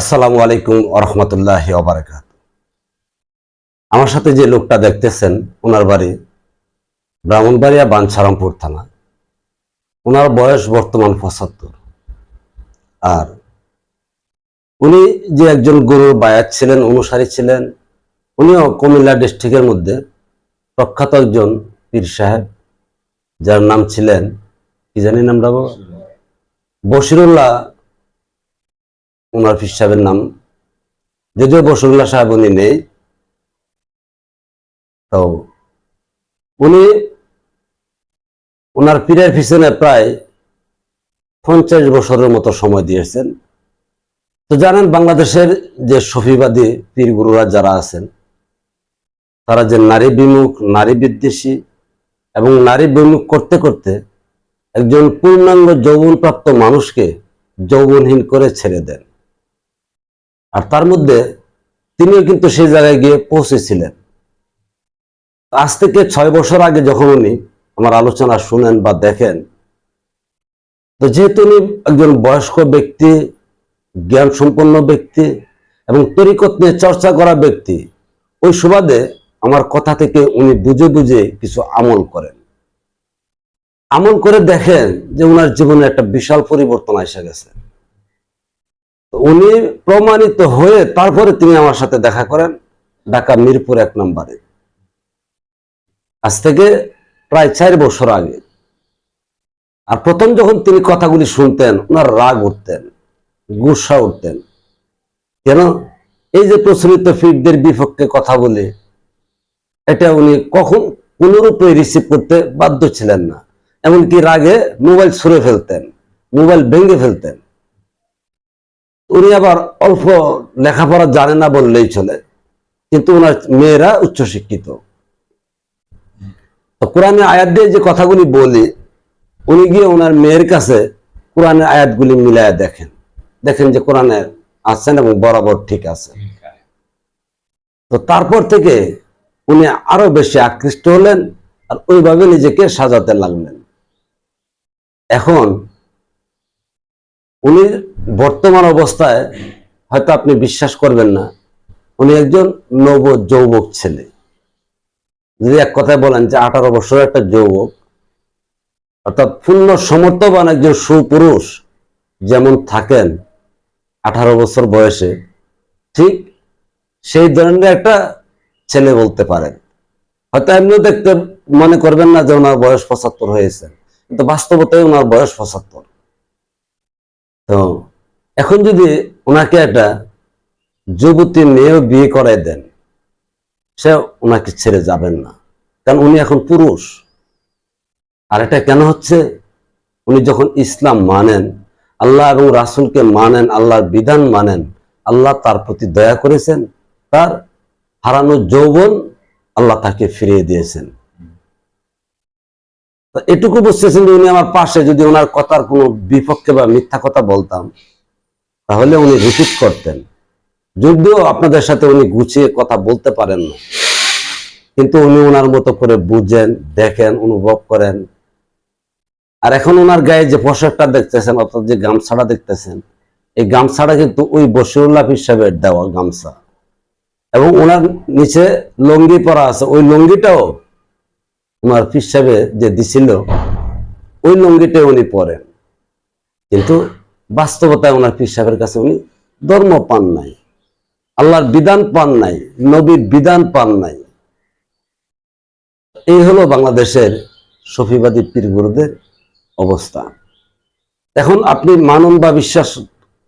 আসসালামু আলাইকুম আরহামতুল্লাহ ওবরাকাত। আমার সাথে যে লোকটা দেখতেছেন, ওনার বাড়ি ব্রাহ্মণবাড়িয়া বাঞ্ছারামপুর থানা। ওনার বয়স বর্তমান পঁচাত্তর। আর উনি যে একজন গুরুর বায়াত ছিলেন, অনুসারী ছিলেন, উনিও কুমিল্লা ডিস্ট্রিক্টের মধ্যে প্রখ্যাত একজন পীর সাহেব, যার নাম ছিলেন, কি জানি নামটা বাবা বশিরুল্লাহ ওনার পীর সাহেবের নাম। যদিও বসুল্লাহ সাহেব উনি নেই, তো উনি ওনার পীরের পিছনে প্রায় পঞ্চাশ বছরের মতো সময় দিয়েছেন। তো জানেন, বাংলাদেশের যে সফিবাদী পীর গুরুরা যারা আছেন, তারা যে নারী বিমুখ, নারী বিদ্বেষী এবং নারী বিমুখ করতে করতে একজন পূর্ণাঙ্গ যৌবনপ্রাপ্ত মানুষকে যৌবনহীন করে ছেড়ে দেন। আর তার মধ্যে তিনিও কিন্তু সেই জায়গায় গিয়ে পৌঁছেছিলেন। আজ থেকে ছয় বছর আগে যখন উনি আমার আলোচনা শুনেন বা দেখেন, তো যেহেতু উনি একজন বয়স্ক ব্যক্তি জ্ঞান সম্পন্ন ব্যক্তি এবং তরিকত নিয়ে চর্চা করা ব্যক্তি, ওই সুবাদে আমার কথা থেকে উনি বুঝে বুঝে কিছু আমল করেন। আমল করে দেখেন যে ওনার জীবনে একটা বিশাল পরিবর্তন এসে গেছে। উনি প্রমাণিত হয়ে তারপরে তিনি আমার সাথে দেখা করেন ঢাকা মিরপুর এক নম্বরে। আজ থেকে প্রায় চার বছর আগে। আর প্রথম যখন তিনি কথাগুলি শুনতেন, ওনার রাগ উঠতেন, গুসা উঠতেন। কেন? এই যে প্রচলিত ফিরদের বিপক্ষে কথা বলে এটা উনি কখন কোনরূপে রিসিভ করতে বাধ্য ছিলেন না। এমনকি রাগে মোবাইল ছুঁড়ে ফেলতেন, মোবাইল ভেঙে ফেলতেন। উনি আবার অল্প লেখাপড়া জানে না বললেই চলে। কিন্তু ওনার মেয়েরা উচ্চশিক্ষিত। কোরআনে আয়াত দিয়ে যে কথাগুলি বলি, উনি গিয়ে ওনার মেয়ের কাছে কোরআনের আয়াতগুলি মিলায় দেখেন। দেখেন যে কোরআনে আছেন এবং বরাবর ঠিক আছে। তো তারপর থেকে উনি আরও বেশি আকৃষ্ট হলেন আর ওইভাবে নিজেকে সাজাতে লাগলেন। এখন উনি বর্তমান অবস্থায় হয়তো আপনি বিশ্বাস করবেন না। উনি একজন নব যৌবক ছেলে। যদি এক কথায় বলেন যে আঠারো বছরের একটা যৌবক, অর্থাৎ পূর্ণ সমর্থবান একজন সুপুরুষ যেমন থাকেন আঠারো বছর বয়সে, ঠিক সেই ধরনের একটা ছেলে বলতে পারেন। হয়তো এমনিও দেখতে মনে করবেন না যে ওনার বয়স পঁচাত্তর হয়েছে, কিন্তু বাস্তবতায় ওনার বয়স পঁচাত্তর। তো এখন যদি ওনাকে একটা যুবতী মেয়েও বিয়ে করাই দেন, সে ওনাকে ছেড়ে যাবেন না। কারণ উনি এখন পুরুষ। আর এটা কেন হচ্ছে? উনি যখন ইসলাম মানেন, আল্লাহ এবং রাসুলকে মানেন, আল্লাহর বিধান মানেন, আল্লাহ তার প্রতি দয়া করেছেন, তার হারানো যৌবন আল্লাহ তাকে ফিরিয়ে দিয়েছেন। এটুকু বুঝতেছেন যে উনি আমার পাশে, যদি ওনার কথার কোনো বিপক্ষে বা মিথ্যা কথা বলতাম, তাহলে উনি রিপিট করতেন। যদিও আপনাদের সাথে উনি গুছিয়ে কথা বলতে পারেন না, কিন্তু উনি ওনার মতো করে বুঝেন, দেখেন, অনুভব করেন। আর এখন ওনার গায়ে যে পোশাকটা দেখতেছেন, অর্থাৎ যে গামছাটা দেখতেছেন, এই গামছাটা কিন্তু ওই বসিরুল্লাহ হিসাবে দেওয়া গামছা। এবং ওনার নিচে লঙ্গি পরা আছে, ওই লঙ্গিটাও ওনার হিসাবে যে দিছিল, ওই লঙ্গিটাই উনি পরেন কিন্তু বাস্তবতায় ওনার পীর সাহেবের কাছে উনি ধর্ম পান নাই, আল্লাহর বিধান পান নাই, নবীর বিধান পান নাই। এই হলো বাংলাদেশের সফিবাদী পীর গুরুদের অবস্থা। এখন আপনি মানুন বা বিশ্বাস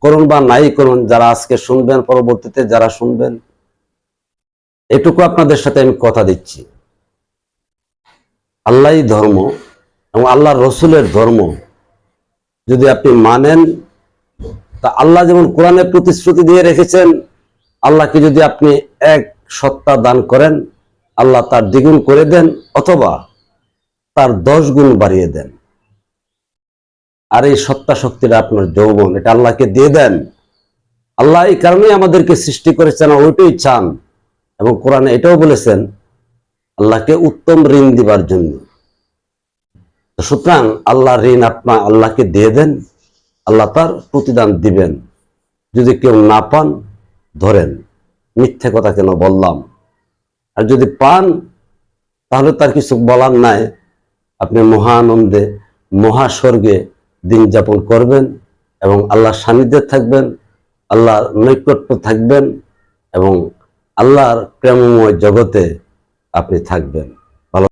করুন বা নাই করুন, যারা আজকে শুনবেন, পরবর্তীতে যারা শুনবেন, এটুকু আপনাদের সাথে আমি কথা দিচ্ছি। আল্লাহই ধর্ম এবং আল্লাহ রসুলের ধর্ম। যদি আপনি মানেন, তা আল্লাহ যেমন কোরআনে প্রতিশ্রুতি দিয়ে রেখেছেন, আল্লাহকে যদি আপনি এক সত্তা দান করেন, আল্লাহ তার দ্বিগুণ করে দেন অথবা তার দশ গুণ বাড়িয়ে দেন। আর এই সত্তা শক্তিটা আপনার যৌবন, এটা আল্লাহকে দিয়ে দেন। আল্লাহ এই কারণেই আমাদেরকে সৃষ্টি করেছেন, ওইটাই চান। এবং কোরআনে এটাও বলেছেন আল্লাহকে উত্তম ঋণ দিবার জন্য। সুতরাং আল্লাহ ঋণ আপনার আল্লাহকে দিয়ে দেন, আল্লাহ তার প্রতিদান দিবেন। যদি কেউ না পান, ধরেন, মিথ্যে কথা কেন বললাম? আর যদি পান, তাহলে তার কিছু বলার নাই। আপনি মহানন্দে, মহাস্বর্গে দিন যাপন করবেন এবং আল্লাহর সান্নিধ্যে থাকবেন, আল্লাহর নৈকট্য থাকবেন এবং আল্লাহর প্রেমময় জগতে আপনি থাকবেন।